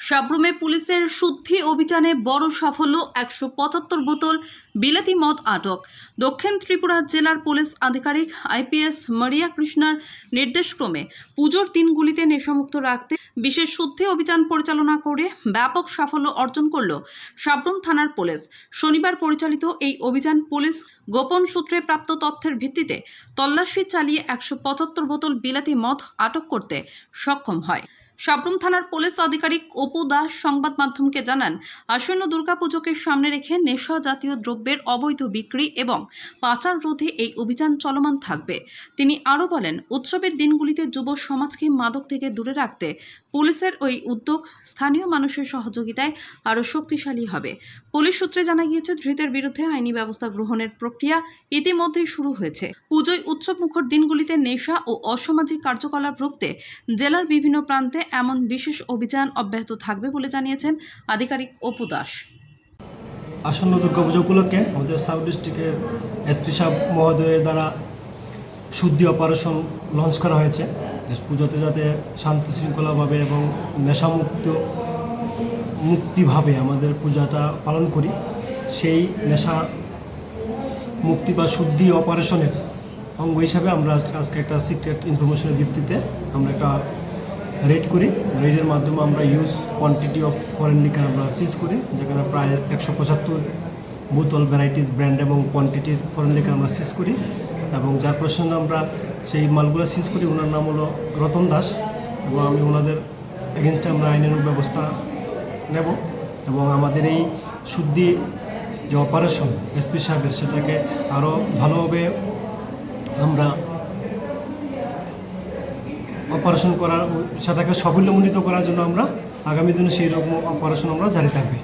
সাব্রুমে পুলিশের শুদ্ধি অভিযানে বড় সাফল্য একশো পঁচাত্তর বোতল বিলাতি মদ আটক। দক্ষিণ ত্রিপুরা জেলার পুলিশ আধিকারিক আইপিএস মারিয়া কৃষ্ণার নির্দেশক্রমে পুজোর দিনগুলিতে নেশামুক্ত রাখতে বিশেষ শুদ্ধি অভিযান পরিচালনা করে ব্যাপক সাফল্য অর্জন করল সাব্রুম থানার পুলিশ। শনিবার পরিচালিত এই অভিযান পুলিশ গোপন সূত্রে প্রাপ্ত তথ্যের ভিত্তিতে তল্লাশি চালিয়ে একশো পঁচাত্তর বোতল বিলাতি মদ আটক করতে সক্ষম হয়। সাবরুম থানার পুলিশ আধিকারিক অপু দাস সংবাদ মাধ্যমকে জানান, আসন্ন দুর্গাপুজোকে সামনে রেখে নেশা জাতীয় দ্রব্যের অবৈধ বিক্রি এবং পাচার রোধে এই অভিযান চলমান থাকবে। তিনি আরও বলেন, উৎসবের দিনগুলিতে যুব সমাজকে মাদক থেকে দূরে রাখতে পুলিশের ওই উদ্যোগ স্থানীয় মানুষের সহযোগিতায় আরও শক্তিশালী হবে। পুলিশ সূত্রে জানা গিয়েছে, ধৃতের বিরুদ্ধে আইনি ব্যবস্থা গ্রহণের প্রক্রিয়া ইতিমধ্যেই শুরু হয়েছে। পুজোয় উৎসব মুখর দিনগুলিতে নেশা ও অসামাজিক কার্যকলাপ রুখতে জেলার বিভিন্ন প্রান্তে এমন বিশেষ অভিযান অব্যাহত থাকবে বলে জানিয়েছেন আধিকারিক অপু দাস। আসন্ন দুর্গাপুজো উপলক্ষে আমাদের সাউথ ডিস্ট্রিক্টের এসপি সাহেব মহোদয়ের দ্বারা শুদ্ধি অপারেশন লঞ্চ করা হয়েছে। পুজোতে যাতে শান্তি শৃঙ্খলাভাবে এবং নেশামুক্ত, মুক্তিভাবে আমাদের পূজাটা পালন করি, সেই নেশা মুক্তি বা শুদ্ধি অপারেশনের অঙ্গ হিসাবে আমরা আজকে একটা সিক্রেট ইনফরমেশনের ভিত্তিতে আমরা একটা রেড করি রেডের মাধ্যমে আমরা use quantity of foreign liquor আমরা সিজ করি, যেখানে প্রায় একশো পঁচাত্তর বোতল ভ্যারাইটিস ব্র্যান্ড এবং কোয়ান্টিটির ফরেন লিকার আমরা সিজ করি। এবং যার প্রসঙ্গে আমরা সেই মালগুলো সিজ করি ওনার নাম হলো রতন দাস। এবং আমি ওনাদের এগেনস্টে আমরা আইনের ব্যবস্থা নেব। এবং আমাদের এই শুদ্ধি যে অপারেশন এসপি সাহেবের, সেটাকে আরও ভালোভাবে আমরা অপারেশন করার সেটাকে সাফল্যমণ্ডিত করার জন্য আমরা আগামী দিনে সেই রকম অপারেশন আমরা জারি থাকবে।